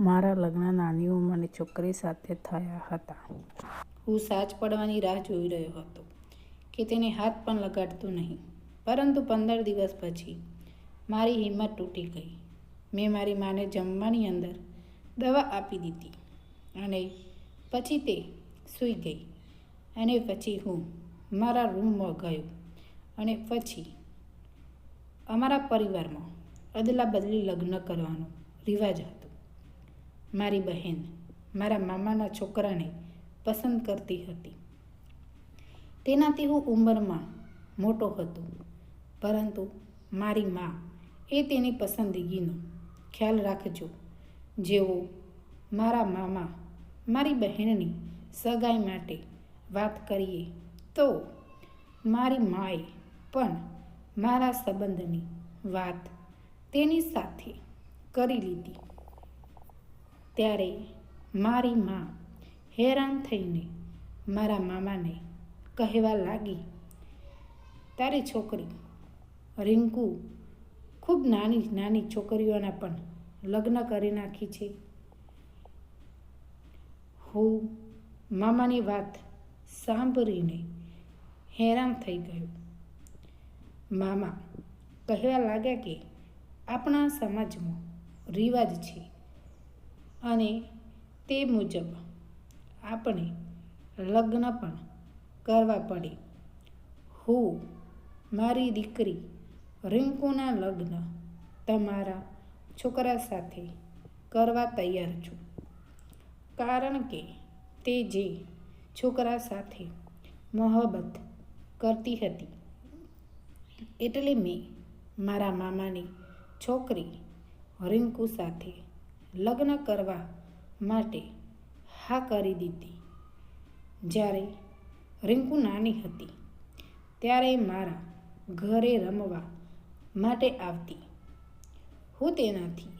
મારા લગ્ન નાની ઉંમરની છોકરી સાથે થયા હતા. હું સાજ પડવાની રાહ જોઈ રહ્યો હતો કે તેને હાથ પણ લગાડતો નહીં. પરંતુ પંદર દિવસ પછી મારી હિંમત તૂટી ગઈ. મેં મારી માને જમવાની અંદર દવા આપી દીધી અને પછી તે સૂઈ ગઈ અને પછી હું મારા રૂમમાં ગયો અને પછી અમારા પરિવારમાં અદલા બદલી લગ્ન કરવાનો રિવાજ હતો મારી બહેન, મારા મામાના છોકરાને પસંદ કરતી હતી. તેનાથી હું ઉંમરમાં મોટો હતો, પરંતુ મારી મા એ તેની પસંદગીનો ખ્યાલ રાખજો જેવો મારા મામા, મારી બહેનની સગાઈ માટે વાત કરીએ તો મારી માએ પણ મારા સંબંધની વાત તેની સાથે કરી લીધી. ત્યારે મારી મા હેરાન થઈને મારા મામાને કહેવા લાગી, તારી છોકરી રિંકુ ખૂબ નાની નાની છોકરીઓના પણ લગ્ન કરી નાખી છે. હું મામાની વાત સાંભળીને હેરાન થઈ ગયો. મામા કહેવા લાગ્યા કે આપણા સમાજમાં રિવાજ છે. અને તે મુજબ આપણે લગ્ન પણ કરવા પડે. હું, મારી દીકરી રિંકુના લગ્ન તમારા છોકરા સાથે કરવા તૈયાર છું. કારણ કે તે જે છોકરા સાથે મોહબ્બત કરતી હતી, એટલે મેં મારા મામાની છોકરી રિંકુ સાથે લગ્ન કરવા માટે હા કરી દીધી. જ્યારે રિંકુ નાની હતી, ત્યારે મારા ઘરે રમવા માટે આવતી. હું તેનાથી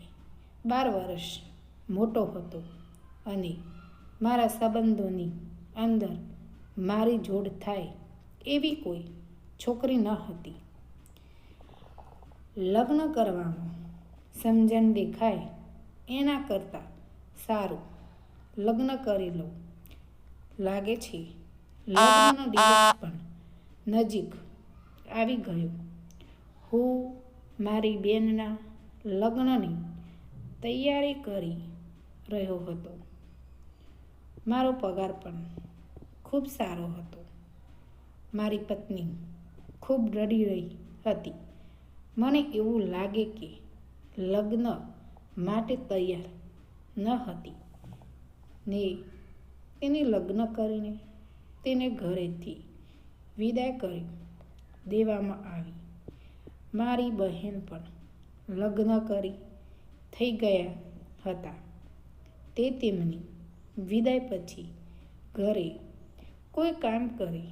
બાર વર્ષ મોટો હતો અને મારા સંબંધોની અંદર મારી જોડ થાય એવી કોઈ છોકરી ન હતી. લગ્ન કરવામાં સમજણ દેખાય એના કરતાં સારું. લગ્ન કરી લઉં. લાગે છે લગ્નનો દિવસ પણ નજીક આવી ગયો. હું મારી બેનના લગ્નની તૈયારી કરી રહ્યો હતો. મારો પગાર પણ ખૂબ સારો હતો. મારી પત્ની ખૂબ રડી રહી હતી. મને એવું લાગે કે લગ્ન માટે તૈયાર ન હતી. ને તેને લગ્ન કરીને તેને ઘરેથી વિદાય કરી દેવામાં આવી. મારી બહેન પણ લગ્ન કરી થઈ ગયા હતા. તે તેમની વિદાય પછી ઘરે કોઈ કામ કરે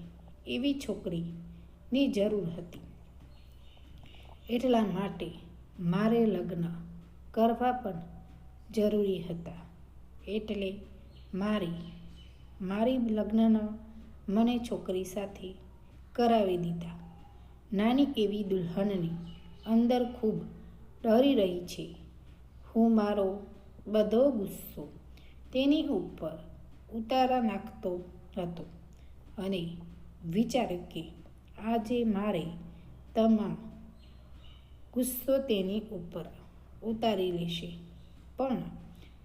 એવી છોકરીની જરૂર હતી. એટલા માટે મારે લગ્ન કરવા પણ જરૂરી હતા. એટલે મારી મારી લગ્નના મને છોકરી સાથે કરાવી દીધા. નાની એવી દુલ્હનની અંદર ખૂબ ડરી રહી છે. હું મારો બધો ગુસ્સો તેની ઉપર ઉતારા નાખતો હતો અને વિચાર્યું કે આજે મારે તમામ ગુસ્સો તેની ઉપર ઉતારી લેશે પણ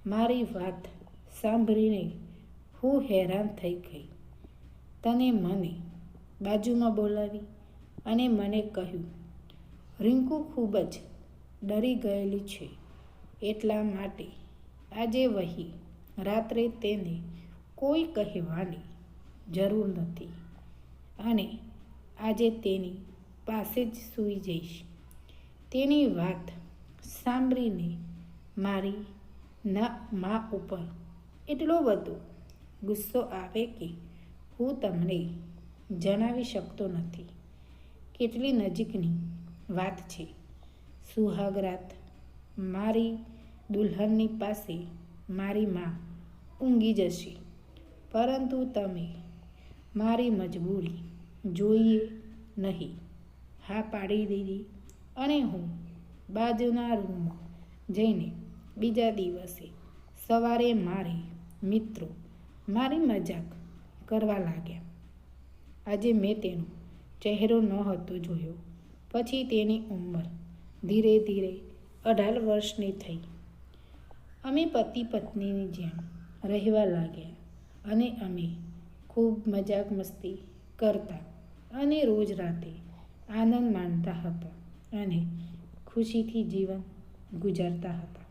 મારી વાત સાંભળીને હું હેરાન થઈ ગઈ. તને મને બાજુમાં બોલાવી અને મને કહ્યું, રિંકુ ખૂબ જ ડરી ગયેલી છે. એટલા માટે આજે વહી રાત્રે તેને કોઈ કહેવાની જરૂર નથી. અને આજે તેની પાસે જ સૂઈ જઈશ. તેની વાત સાંભળીને મારી ના મા ઉપર એટલો બધો ગુસ્સો આવે કે હું તમને જણાવી શકતો નથી. કેટલી નજીકની વાત છે. સુહાગરાત મારી દુલ્હનની પાસે મારી મા ઊંઘી જશે. પરંતુ તમે મારી મજબૂરી જોઈએ નહીં. હા પાડી દીધી અને હું બાજુના રૂમમાં જઈને બીજા દિવસે સવારે મારે મિત્રો મારી મજાક કરવા લાગ્યા. આજે મેં તેનો ચહેરો નહોતો જોયો. પછી તેની ઉંમર ધીરે ધીરે અઢાર વર્ષની થઈ. અમે પતિ પત્નીની જેમ રહેવા લાગ્યા અને અમે ખૂબ મજાક મસ્તી કરતા અને રોજ રાતે આનંદ માણતા હતા અને ખુશીથી જીવન ગુજારતા હતા.